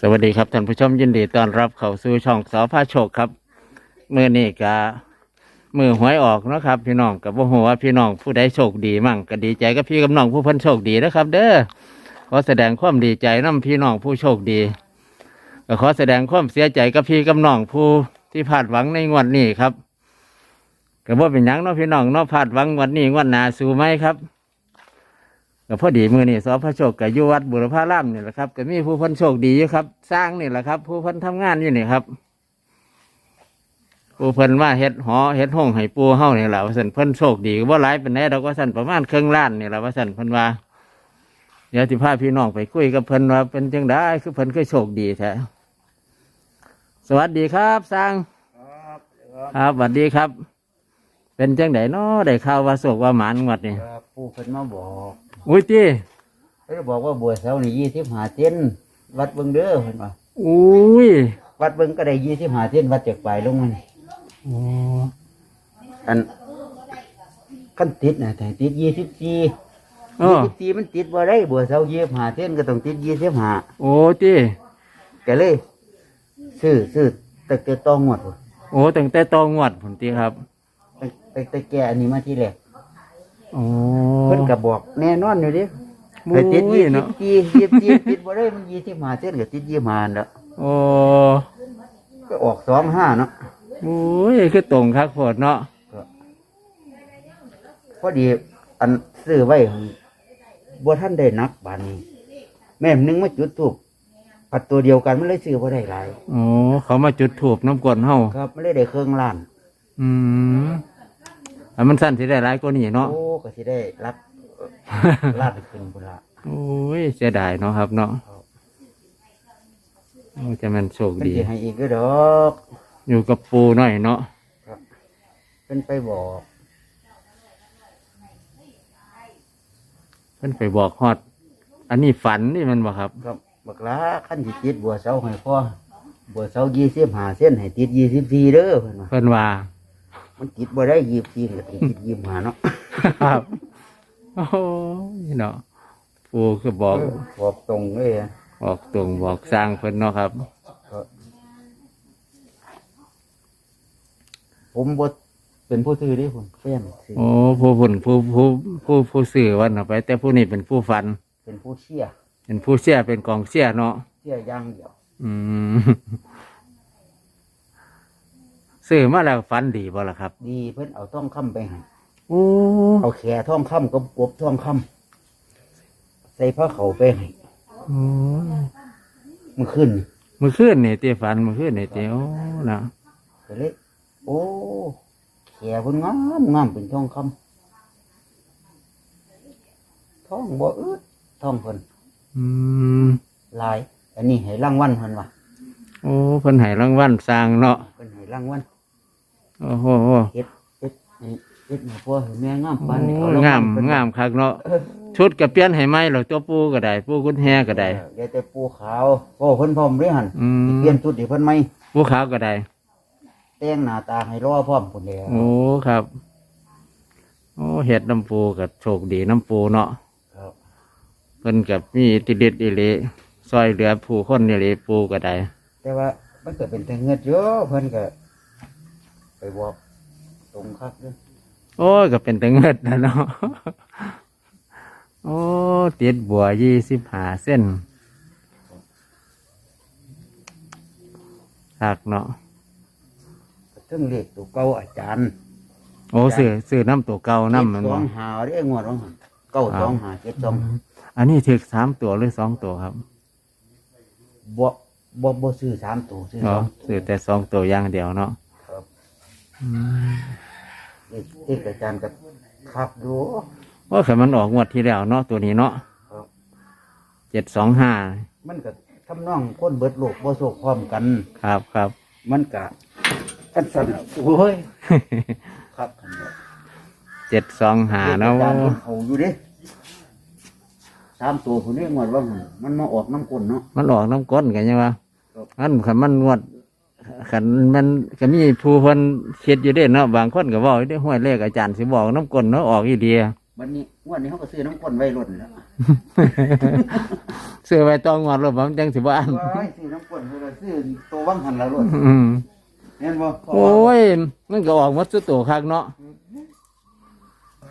สวัสดีครับท่านผู้ชมยินดีต้อนรับเข้าสู่ช่องสอพาโชคครับมือนี่กะมือหวยออกเนาะครับพี่น้องกับว่าหัวาพี่น้องผู้ใดโชคดีมั่งก็ดีใจกับพี่กับน้องผู้เพิ่นโชคดีนะครับ เด้อขอแสดงความดีใจน้พี่น้องผู้โชคดีก็ขอแสดงความเสียใจกับพี่กับน้องผู้ที่พลาดหวังในงวดนี้ครับก็บ่เป็นหยังเนาะพี่น้องเนาะพลาดหวังงวดนี้งวดหน้าสู้ไหมครับ ก็พอดีมือนี่สอพระโชคกับยุวัดบุรพารามนี่แหละครับก็มีผู้เพันโชคดีอยู่ครับ สร้างนี่แหละครับ ผู้เพันทำงานอยู่นี่ครับผู้เพิ่นว่าเฮ็ดหอเฮ็ดห้องให้ปูเฮานี่แหละว่าสันเพิ่นโชคดีก็บ่หลายเป็นแน่ดอกว่าสันประมาณครึ่งล้านนี่แหละว่าสันเพิ่นว่าเดี๋ยวสิพาพี่น้องไปคุยกับเพิ่นว่าเป็นจังได้คือเพิ่นเคยโชคดีแท้สวัสดีครับสร้างครับครับสวัสดีครับ เป็นจังไดเนาะได้ข่าวว่าโศกว่าหมานงวดนี่ครับผู้เพิ่นมาบอก อุ้ยจีเพิ่นบอกว่าบัวเสานี่ยี่สิบห้าเซนวัดเบิ่งเด้อเพิ่นว่าอุ้ยวัดเบิ่งก็ได้ยี่สิบห้าเซนวัดจากปลายลงมันโอ้อันขั้นติดนะแต่ติดยี่สิบสี่เอยี่อสิบสี่มันติดบ่ได้บัวเสายี่สิบห้าเซนก็ต้องติดยี่สิบห้าโอ้จีก็เลยซื้อซื้อตะเกียบต้องหมดพุ่นโอ้ตั้งแต่ตองวดผลตีครับตั้งตั้งแต่แกอันนี้มาที่แรก โอ้เพิ่นก็บอกแน่นอนอยู่ดิโอ้ไปติดยี่ยสิเนาะบสี่ยี่สิบสี่ติดบ่ได้มันยี่สิบห้าเซนก็ติดยี่สิบห้าเนาะโอ้ก็ออกสองห้าเนาะโอ้ยคือตรงคักโพดเนาะพอดีอันซื้อไว้บัท่านได้นักบานนี้ แม่มนึงมาจุดถูกปัดตัวเดียวกันมันเลยซื้อบ่ได้หลาย โอ้เขามาจุดถูกน้ำกวนเฮาครับไม่ได้ได้เครื่องล้าน อืม อันมันสั้นสิได้หลายกว่านี้เนาะโอ้ก็สิได้รับเอ่อล้านขึ้นบุนละโอ้ยเสียดายเนาะครับเนาะโอ้จะมันโชคเป็นดี สิให้อีกก็ดอกอยู่กับปูหน่อยเนาะเป็นไปบอกเพิ่นไปบอกฮอด อันนี้ฝันนี่มันบ่ครับ ครับบักลาขั้นสิติดบัวเสาให้พ่อบัวเสายี่สิบห้าเส้นให้ติดยี่สิบสี่เด้อเพิ่นว่าเพิ่นว่า มันติดบ่ได้ยี่สิบสี่ก็ติดยี่สิบห้าเนาะครับโอ้ยเนาะปูก็บอกเออบอกตรงเลยอะบอกตรงบอกสร้างเพิ่นเนาะครับ ผมบ่เป็นผู้ซื้อเด้ผมแฟนซื้อโอ้ผู้ผุนผู้ผู้ผู้ผู้สื่อวันเอาไป แต่ผู้นี้เป็นผู้ฟัน เป็นผู้เชี่ยเป็นผู้เสียเป็นกองเสียเนาะเชี่ยอย่างเดียว อืม สื่อมาแล้วฟันดีบ่ล่ะครับ ดีเพิ่นเอาทองคำไปให้โอ้เอาแขทองคำกับกบทองคำใส่ผ้าเขาวไปให้โอ้มันขึ้นมือขึ้นนี่เตีฟันมือขึ้นนี่เตีโอ้นะก็เลยโอ้แขเพิ่นงามงามเป็นทองคำทองบ่อึดทองเพิ่นอืมหลาย อันนี้ให้รางวัลเพิ่นว่าโอ้เพิ่นให้รางวัลสร้างเนาะ เพิ่นให้รางวัล โอ้โหเฮ็ดเฮ็ดให้เฮ็ดให้พ่อให้แม่งามโอ้ปานนี้เอารางวัลงามเพิ่นงามคักเนาะเออชุดก็เปลี่ยนให้ไหมหรอตัวปูก็ได้ปูกุญแฮก็ได้เออเดี๋ยวแต่ปูขาวโอ้เพิ่นพร้อมเด้หั่นอืมเปลี่ยนชุดให้เพิ่นใหม่ปูขาวก็ได้แต่งหน้าตาให้รอพร้อมพุ่นแหล้วโอ้ครับ โอ้เห็ดน้ำปูกับโชคดีน้ำปูเนาะครับเพิ่นกับมีอิทธิฤทธิ์อิเลซอยเหลือผู้คนนี่เลยปูก็ได้แต่ว่ามันก็เป็นแต่เงินเยอะเพิ่นก็ ไปบอกตรงคักเด้อโอ้ยก็เป็นแต่เงิดนะเนาะ โอ้ติดบัวยี่สิบห้าเส้นหักเนาะซึ่งเลขตัวเก่าอาจารย์โอ้สื่อสื่อน้ำตัวเก่าน้ำมันสอบ่งหาได้งวดว่าหั่นเก้าสองหาเจ็ดสองอันนี้ถึกสามตัวหรือสองตัวครับบ่บ่บ่ซื้อสามตัวซื้ออ๋สอองสื่อแต่สองตัวอย่างเดียวเนาะ ครับอืมเลขเลขอาจารย์ก็ครับดูว่าขันมันออกงวดที่แล้วเนาะตัวนี้เนาะครับเจ็ดสองห้ามันก็ทำนองคนเบิดโลกบ่โศกพร้อมกัน ครับครับมันก็กันสั่นโอ้ยครับเจ็ดสองห้าเลขเนาะอาจารย์เพิ่นเอาอยู่เด้สามตัวผู้นี้งวดว่าหั่นมันมาออกน้ำกลนเนาะมันออกน้ำก้นกันยังวะครับอันขันมันงวด ขันมันก็มีผู้คนคิดอยู่เด้เนาะบางคนก็บอกได้ห้วยเลขอาจารย์สิบอกน้ำก้นเนาะออกอีเดียบัดนี้งวันนี้เขาก็ซื้อน้ำก้นไว้รุ่นแล้วซื้อไว้ตองงวดรถผมจังสิบ่อันว้ายซื้อน้ำก้นไว้เลยซื้อตัววังหันละรุ่นอืมเห็นบ่โอ้ยมันก็ออกหมดสุดโตคักเนาะ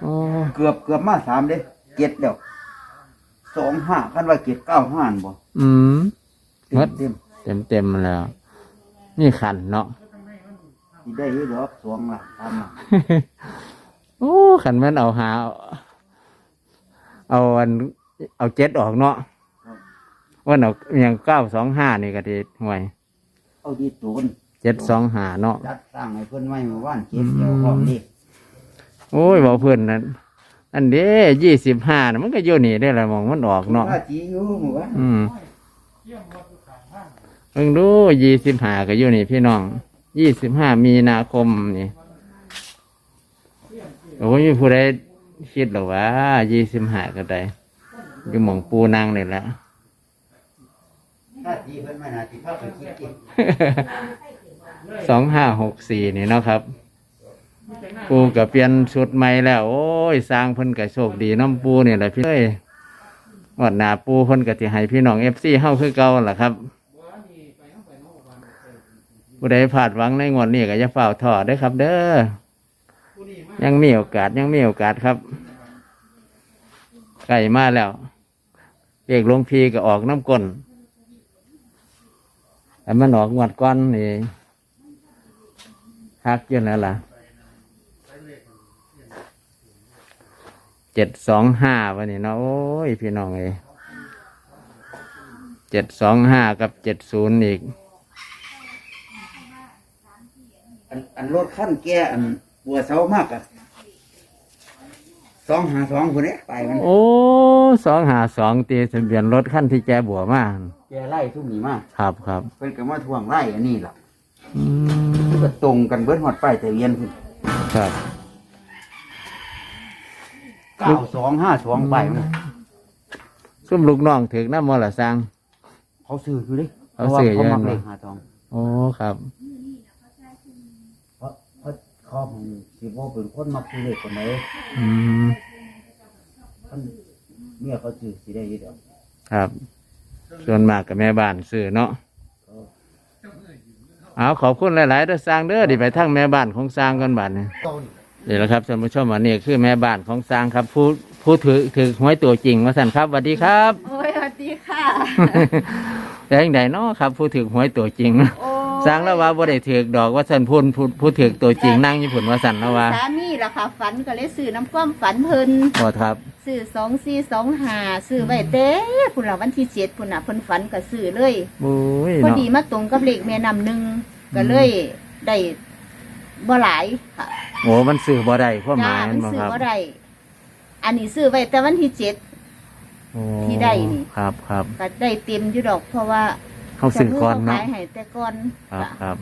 โอ้เกือบเกือบมาสามเด้เจ็ดเดียวสองห้าคันว่าเจ็ดเก้าห้าบ่อืมเต็มเต็มเต็มเต็มๆแล้ว นี่ขันเนาะ สิได้อยู่ดอกสองละตามละโอ้ขันแมันเอาหา เอาอัน เอาเจ็ดออกเนาะว่าเอาอย่างเก้าสองห้านี่ก็ดีห่วยเอาดีตูนเจ็ดสองห้าเนาะ จัดสร้างให้เพิ่นไว้เมื่อวานเจ็ดเดียวพร้อมนี่โอ้ยบอกเพื่อนนั้นอันเด้ยี่สิบห้านะมันก็โยนี่ได้ละมองมันออกเนาะ ว่าจีอยู่เมื่อวานอืม เพิ่งดูยี่สิบห้าก็อยู่นี่พี่น้องยี่สิบห้ามีนาคมนี่โอ้ยมีผู้ใดคิดหรอวะยี่สิบห้าก็ได้อยู่หมองปูนางนี่แหละถ้าจีเพิ่นมาหาสิพาไปคิดจิสองห้าหกสี่นี่เนาะครับ ปูกับเปลี่ยนชุดใหม่แล้ว โอ้ยสร้างเพิ่นกับโชคดีน้ำปูนี่แหละพี่เอ้ยวัดหนาปูเพิ่นกับที่ให้พี่น้องเอฟซีเฮาคือเก่าล่ะครับ ผู้ใดพลาดหวังในงวดนี้ก็อย่าเฝ้าถอดได้ครับ เด้อยังมีโอกาสยังมีโอกาสครับไก่มาแล้วเรียกหลวงพีก็ออกน้ำก้นแต่มันออกงวดก้อนนี่ฮักยืนแล้วล่ะเจ็ดสองห้าวันนี้เนาะโอ้ยพี่น้องเอ้เจ็ดสองห้ากับเจ็ดศูนย์อีก อันอันรถขั้นแก่อันบัวเสามากอะสองหาสองคนนี้ไปมันโอ้สองหาสองตีทะเบียนรถขั้นที่แกบัวมาก แกไล่ทุ่มนี้มากครับครับเพิ่นก็มาทวงไล่อันนี้ล่ะอืมก็ตรงกันเบิดหอดป้ายทะเบียนพุ่นครับ เก้าสองห้าสองใบมัน ซุ่มลูกน้องถึกน้ำมอละสัง เขาซื้ออยู่ดิเขาซื้อพระว่เขามักเยอะนะเลขหาทอง โอ้ครับ เพราะเพราะเขาสิ บ่เป็นคนมักซื้อเลขคนไหนอืมท่านเมียเขาซื้อสิได้อยี่เดียวครับ ส่วนมากกับแม่บ้านซื้อเนาะเอาขอบคุณหลายๆเด้อสร้างเด้อดิไปทั้งแม่บ้านของสร้างกันบ้านนี่เดี๋ยวละครับท่านผู้ชมอันนี้คือแม่บ้านของสร้างครับ ผู้ผู้ถือถือหวยตัวจริงมาสั่นครับสวัสดีครับ โอ้ยสวัสดีค่ะ แต่ยังไงเนาะครับ ผู้ถือหวยตัวจริง โอ้ย สร้างแล้วว่าบ่ได้ถือดอกว่าสันพูนผู้ผู้ถือตัวจริงนั่งญี่ปุ่นว่าสันแล้วว่าสามีล่ะค่ะฝันก็เลยซื้อน้ำความฝันเพิ่นบ่ครับซื้อสองสี่สองห้าซื้อไว้เต้พุ่นละวันที่เจ็ดพุ่นน่ะเพิ่นฝันก็ซื้อเลยบุ้ยพอเนาะดีมาตรงกับเลขแม่นำหนึ่งก็เลยได้บ่หลายค่ะโอ้มันสื่อบ่ได้ความหายจ้ามมันบ่ซื้อครับบ่ได้อันนี้ซื้อไว้แต่วันที่เจ็ดโอ้ที่ได้นี่ครับครับก็ได้เต็มอยู่ดอกเพราะว่า เขาสื่อก่อนขเนาะายให้แต่ก่อนครับจ้ะครับ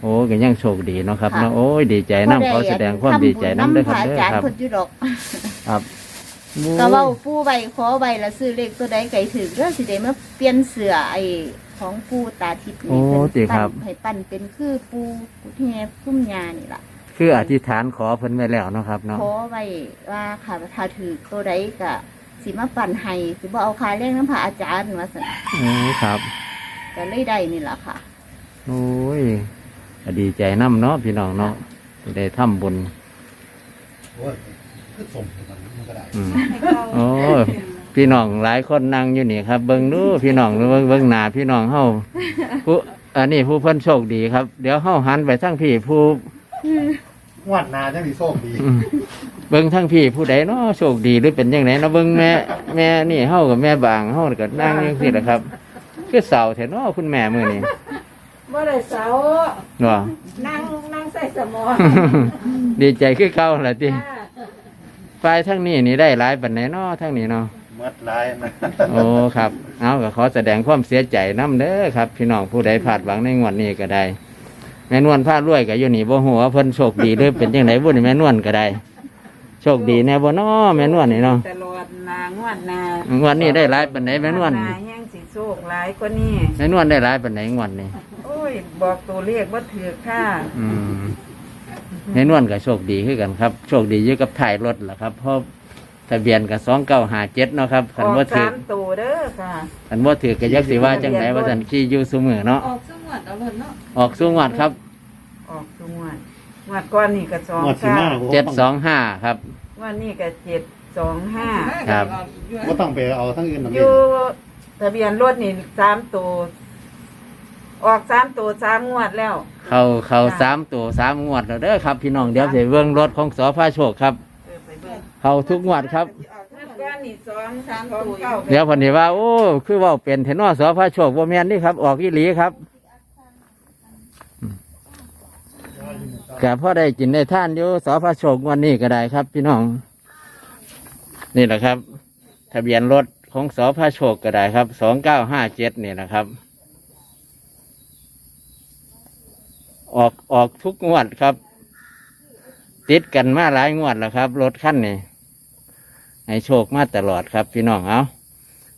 โอ้ก็ยังโชคดีเนาะครับค่ะเนาะโอ้ยดีใจน้ำขอแสดงความดีใจน้ำเด้อครับทำบุญเด้อน้ำพระอาจารย์ครับเพิ่นอยู่ดอกครับก็เว้าปูใบขอใบละซื้อเลขตัวใดไก่ถึงเรื่องสิได้มาเปลี่ยนเสือไอ้ของปูตาทิพย์โอ้นี่ติเพิ่นครับปั้นให้ปั้นเป็นคือปูกุเทพพุ่มยานี่ล่ะคืออธิษฐานขอเพิ่นไว้แล้วเนาะครับเนาะขอไว้ว่าค่ะถ้าถือตัวใดก็สิมาปั้นให้สิบ่เอาคายเลขน้ำพระอาจารย์ว่าซั่นโอ้ครับ ก็เลยได้นี่ล่ะค่ะ โอ้ยก็ดีใจน้ำเนาะพี่น้องเนาะได้ทำบุญโอ้ยคือส่งกันมันก็ได้อืมโอ้ยพี่น้องหลายคนนั่งอยู่นี่ครับ เบิ้งดูพี่น้องเบิ้งเบิ้งหน้าพี่น้องเฮาผู้อันนี้ผู้เพิ่นโชคดีครับ เดี๋ยวเฮาหันไปทั้งพี่ผู้งวดหนาจะมีโชคดีอืมเบิ้งทั้งพี่ผู้ใดเนาะโชคดีหรือเป็นยังไงเนาะเบิ้งแม่แม่นี่เฮากับแม่บางเฮาก็นั่งอยังซี่แหละครับ คือเสาแท้เนาะคุณแม่มื้อนี้บ่ได้เสาเนาะนั่งนั่งใส่สมองดีใจคือเก่าแหละติจ้าฝ่ายทั้งนี้นี่ได้หลายปานไหนเนาะทั้งนี้เนาะเมื่อไรนะโอ้ครับ เอาก็ขอแสดงความเสียใจน้ำเด้อครับ พี่น้องผู้ใดพลาดหวังในงวดนี้ก็ได้ แม่นวลพลาดรวยก็อยู่นี่บ่หัวาเพิ่นโชคดีหรือเป็นยังไงบุญแม่นวลก็ได้ โชคดีแน่บ่น้อแม่นวลนี่เนาะตลอดนางวดนางวดนี้ได้หลายปานไหนแม่นวลงายังสิ โชคหลายกว่านี้แม่นวลได้หลายปานไหนงวดนี้โอ้ย บอกตัวเลขว่าถือค่าอืมแม่นวลก็โชคดีคือกันครับ โชคดีอยู่กับถ่ายรถล่ะครับเพราะทะเบียนกับสองเก้าหาเจ็ดเนาะครับอขันอกว่าถืสาอมตัวเด้อค่ะขันว่าถือกับยักษ์สิว่าจังไหนว่าสันขี้อยู่สูมือเนาะออกสงวดเอาเลยเนาะออกสู้งวดครับออกทุกงวดงวดก้อนนี่ก็สองงวดสิเก้ามาเจ็ดสองห้าครับ งวดนี่ก็เจ็ดสองห้า ครับก็ต้องไปเอาทั้งอื่นหรอกอนี่ยู่ ทะเบียนรถนี่สามตัวออกสามตัวสามงวดแล้ว เขาเขาสามตัวสามงวดแล้วเด้อครับ พี่น้องเดี๋ยวเสียเบื้องรถของสอพาโชคครับ เออไปเบิ่งเขาทุกงวดครับงวดก้อนนี่สองสามตัวเก้าเดี๋ยวเพนธิว่า โอ้คือเว่าเป็นเทนอสอพาโชคบ่แม่นนี่ครับ ออกอีหลีครับกะพ่อได้กินได้ท่านอยู่สอพาโชคงวันนี้ก็ได้ครับ พี่น้อง นี่แหละครับ ทะเบียนรถ ของสอพาโชคก็ได้ครับสองเก้าห้าเจ็ดเนี่ยนะครับ ออกออกทุกงวดครับ ติดกันมาหลายงวดแล้วครับ รถขั้นนี้ให้โชคมาตลอดครับ พี่น้องเอา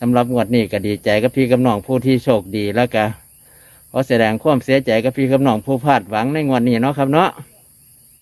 สำหรับงวดนี้ก็ดีใจกับพี่กับน้องผู้ที่โชคดีแล้วก็ขอแสดงความเสียใจกับพี่กับน้องผู้พลาดหวังในงวดนี้เนาะครับเนาะ